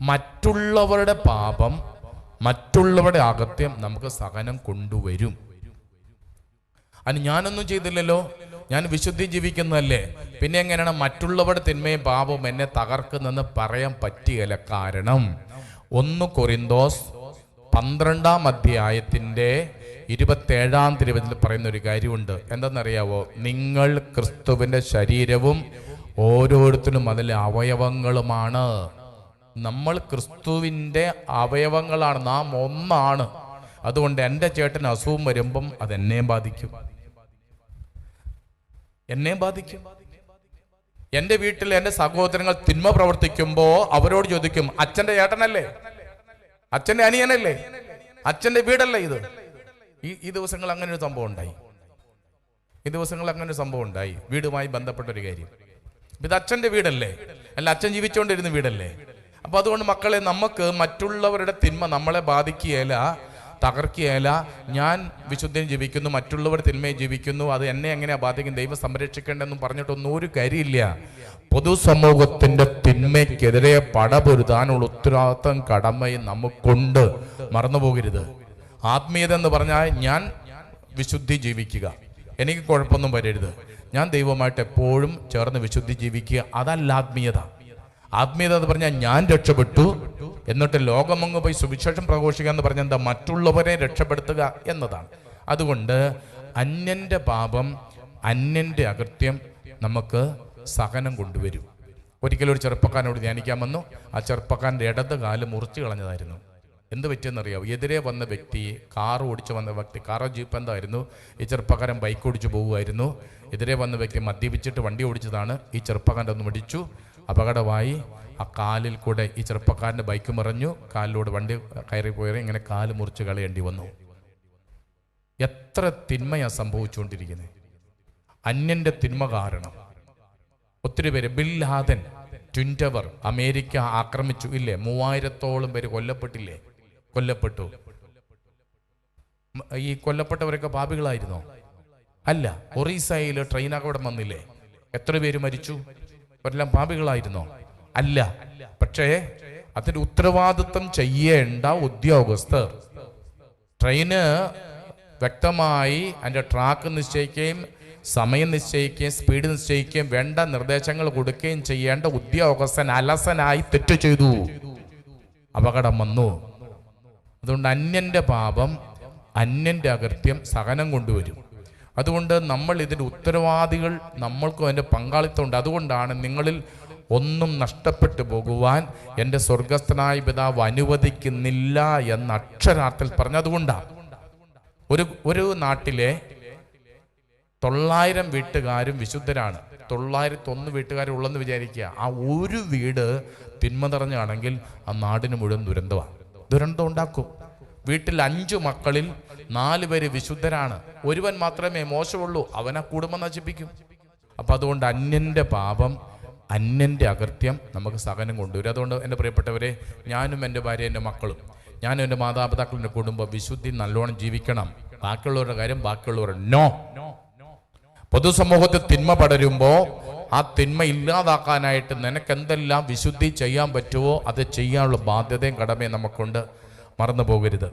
മറ്റുള്ളവരുടെ പാപം മറ്റുള്ളവരുടെ അകത്യം നമുക്ക് സഹനം കൊണ്ടുവരും. അതിന് ഞാനൊന്നും ചെയ്തില്ലല്ലോ. ഞാൻ വിശുദ്ധി ജീവിക്കുന്നതല്ലേ. പിന്നെ എങ്ങനെയാണ് മറ്റുള്ളവരുടെ തിന്മയും പാപവും എന്നെ തകർക്കുന്നെന്ന് പറയാൻ പറ്റിയല്ല കാരണം. ഒന്ന് കൊറിന്തോസ് പന്ത്രണ്ടാം അധ്യായത്തിന്റെ ഇരുപത്തേഴാം തിരുവതിൽ പറയുന്ന ഒരു കാര്യമുണ്ട്. എന്തെന്നറിയാവോ? നിങ്ങൾ ക്രിസ്തുവിന്റെ ശരീരവും ഓരോരുത്തരും അതിലെ അവയവങ്ങളുമാണ്. നമ്മൾ ക്രിസ്തുവിന്റെ അവയവങ്ങളാണ്. നാം ഒന്നാണ്. അതുകൊണ്ട് എന്റെ ചേട്ടൻ അസുഖം വരുമ്പം അത് എന്നെയും ബാധിക്കും. എന്നെയും ബാധിക്കും. എന്റെ വീട്ടിൽ എന്റെ സഹോദരങ്ങൾ തിന്മ പ്രവർത്തിക്കുമ്പോൾ അവരോട് ചോദിക്കും അച്ഛന്റെ ചേട്ടനല്ലേ അച്ഛന്റെ അനിയനല്ലേ? അച്ഛന്റെ വീടല്ലേ ഇത്? ഈ ഈ ദിവസങ്ങൾ അങ്ങനെ ഒരു സംഭവം ഉണ്ടായി. ഈ ദിവസങ്ങൾ അങ്ങനെ ഒരു സംഭവം ഉണ്ടായി. വീടുമായി ബന്ധപ്പെട്ട ഒരു കാര്യം. ഇത് അച്ഛന്റെ വീടല്ലേ? അല്ല അച്ഛൻ ജീവിച്ചുകൊണ്ടിരുന്ന വീടല്ലേ? അപ്പൊ അതുകൊണ്ട് മക്കളെ നമുക്ക് മറ്റുള്ളവരുടെ തിന്മ നമ്മളെ ബാധിക്കുകയില്ല തകർക്കുകയല്ല. ഞാൻ വിശുദ്ധിയും ജീവിക്കുന്നു മറ്റുള്ളവർ തിന്മയെ ജീവിക്കുന്നു. അത് എന്നെ എങ്ങനെയാ ബാധിക്കും? ദൈവം സംരക്ഷിക്കേണ്ടെന്നും പറഞ്ഞിട്ടൊന്നും ഒരു കാര്യമില്ല. പൊതുസമൂഹത്തിന്റെ തിന്മയ്ക്കെതിരെ പടപൊരുതാനുള്ള ഉത്തരവാദിത്വം കടമയും നമുക്കുണ്ട്. മറന്നുപോകരുത്. ആത്മീയത എന്ന് പറഞ്ഞാൽ ഞാൻ വിശുദ്ധി ജീവിക്കുക. എനിക്ക് കുഴപ്പമൊന്നും വരരുത്. ഞാൻ ദൈവമായിട്ട് എപ്പോഴും ചേർന്ന് വിശുദ്ധി ജീവിക്കുക. അതല്ല ആത്മീയത. ആത്മീയത എന്ന് പറഞ്ഞാൽ ഞാൻ രക്ഷപ്പെട്ടു എന്നിട്ട് ലോകമങ്ങ് പോയി സുവിശേഷം പ്രഘോഷിക്കുക എന്ന് പറഞ്ഞാൽ എന്താ? മറ്റുള്ളവരെ രക്ഷപ്പെടുത്തുക എന്നതാണ്. അതുകൊണ്ട് അന്യന്റെ പാപം അന്യന്റെ അകൃത്യം നമുക്ക് സഹനം കൊണ്ടുവരും. ഒരിക്കലും ഒരു ചെറുപ്പക്കാരനോട് ധ്യാനിക്കാൻ വന്നു. ആ ചെറുപ്പക്കാരന്റെ ഇടത് കാൽ മുറിച്ചു കളഞ്ഞതായിരുന്നു. എന്ത് പറ്റിയെന്നറിയാവോ? എതിരെ വന്ന വ്യക്തി കാർ ഓടിച്ചു വന്ന വ്യക്തി കാറോ ജീപ്പ് എന്തായിരുന്നു ഈ ചെറുപ്പക്കാരൻ ബൈക്ക് ഓടിച്ചു പോകുമായിരുന്നു എതിരെ വന്ന വ്യക്തി മദ്യപിച്ചിട്ട് വണ്ടി ഓടിച്ചതാണ്. ഈ ചെറുപ്പക്കാരന്റെ ഒന്ന് മടിച്ചു. അപകടമായി. ആ കാലിൽ കൂടെ ഈ ചെറുപ്പക്കാരന്റെ ബൈക്ക് മറിഞ്ഞു. കാലിലൂടെ വണ്ടി കയറി പോയി. ഇങ്ങനെ കാൽ മുറിച്ച് കളയേണ്ടി വന്നു. എത്ര തിന്മയാണ് സംഭവിച്ചുകൊണ്ടിരിക്കുന്നത് അന്യന്റെ തിന്മ കാരണം. ഒത്തിരി പേര് ബില്ലാദൻ ട്വിന്റവർ അമേരിക്ക ആക്രമിച്ചു. ഇല്ലേ? മൂവായിരത്തോളം പേര് കൊല്ലപ്പെട്ടില്ലേ? കൊല്ലപ്പെട്ടു. ഈ കൊല്ലപ്പെട്ടവരൊക്കെ പാപികളായിരുന്നോ? അല്ല ഒറീസയിൽ ട്രെയിൻ അപകടം വന്നില്ലേ? എത്ര പേര് മരിച്ചു? അവരെല്ലാം പാപികളായിരുന്നോ? അല്ല. പക്ഷേ അതിന്റെ ഉത്തരവാദിത്വം ചെയ്യേണ്ട ഉദ്യോഗസ്ഥർ. ട്രെയിന് വ്യക്തമായി അതിന്റെ ട്രാക്ക് നിശ്ചയിക്കുകയും സമയം നിശ്ചയിക്കുകയും സ്പീഡ് നിശ്ചയിക്കുകയും വേണ്ട നിർദ്ദേശങ്ങൾ കൊടുക്കുകയും ചെയ്യേണ്ട ഉദ്യോഗസ്ഥൻ അലസനായി തെറ്റ് ചെയ്തു. അപകടം വന്നു. അതുകൊണ്ട് അന്യന്റെ പാപം അന്യന്റെ അകൃത്യം സഹനം കൊണ്ടുവരും. അതുകൊണ്ട് നമ്മൾ ഇതിന്റെ ഉത്തരവാദികൾ നമ്മൾക്കും അതിന്റെ പങ്കാളിത്തമുണ്ട് അതുകൊണ്ടാണ് നിങ്ങളിൽ ഒന്നും നഷ്ടപ്പെട്ടു പോകുവാൻ എന്റെ സ്വർഗസ്ഥനായ പിതാവ് അനുവദിക്കുന്നില്ല എന്ന അക്ഷരാർത്ഥത്തിൽ പറഞ്ഞതുകൊണ്ടാണ് ഒരു ഒരു നാട്ടിലെ തൊള്ളായിരം വീട്ടുകാരും വിശുദ്ധരാണ്. തൊള്ളായിരത്തി ഒന്ന് വീട്ടുകാരും ഉള്ളെന്ന് വിചാരിക്കുക. ആ ഒരു വീട് തിന്മ നിറഞ്ഞാണെങ്കിൽ ആ നാടിന് മുഴുവൻ ദുരന്തമാണ്. ദുരന്തം ഉണ്ടാക്കും. വീട്ടിൽ അഞ്ചു മക്കളിൽ നാല് പേര് വിശുദ്ധരാണ്. ഒരുവൻ മാത്രമേ മോശമുള്ളൂ അവനെ കുടുംബം നശിപ്പിക്കും. അപ്പൊ അതുകൊണ്ട് അന്യന്റെ പാപം അന്യന്റെ അകൃത്യം നമുക്ക് സഹനം കൊണ്ടുവരും. അതുകൊണ്ട് എന്റെ പ്രിയപ്പെട്ടവരെ ഞാനും എന്റെ ഭാര്യ എന്റെ മക്കളും ഞാനും എന്റെ മാതാപിതാക്കളും എന്റെ കുടുംബം വിശുദ്ധി നല്ലോണം ജീവിക്കണം. ബാക്കിയുള്ളവരുടെ കാര്യം ബാക്കിയുള്ളവരുടെ നോ. പൊതുസമൂഹത്തിൽ തിന്മ പടരുമ്പോൾ ആ തിന്മ ഇല്ലാതാക്കാനായിട്ട് നിനക്കെന്തെല്ലാം വിശുദ്ധി ചെയ്യാൻ പറ്റുമോ അത് ചെയ്യാനുള്ള ബാധ്യതയും കടമയും നമുക്കുണ്ട്. മറന്നു പോകരുത്